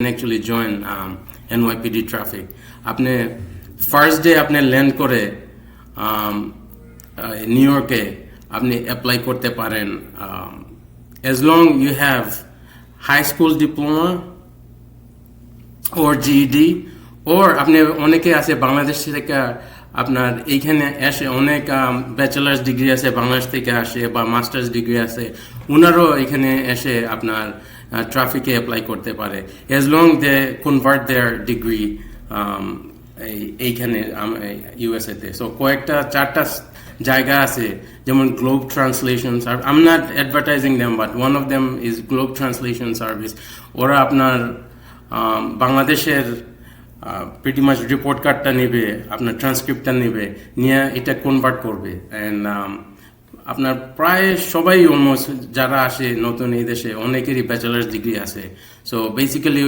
join um, NYPD traffic. আপনি first day আপনি land করে নিউ ইয়র্কে আপনি অ্যাপ্লাই করতে পারেন as long you have high school diploma or GED or আপনি অনেকে আছে বাংলাদেশ থেকে আপনার এইখানে এসে অনেক ব্যাচেলার্স ডিগ্রি আছে বাংলাদেশ থেকে আসে বা মাস্টার্স ডিগ্রি আছে ওনারও এখানে এসে আপনার ট্রাফিকে অ্যাপ্লাই করতে পারে। As long they convert their degree এইখানে ইউএসএতে সো কয়েকটা, চারটা জায়গা আছে, যেমন Globe translation service um not advertising them but one of them is Globe translation service ওরা আপনার বাংলাদেশের প্রিটি মাছ রিপোর্ট কার্ডটা নেবে, আপনার ট্রান্সক্রিপ্টটা নেবে, নিয়ে এটা কনভার্ট করবে। অ্যান্ড আপনার প্রায় সবাই অলমোস্ট যারা আসে নতুন এই দেশে, অনেকেরই ব্যাচেলার্স ডিগ্রি আছে। সো বেসিক্যালি ওই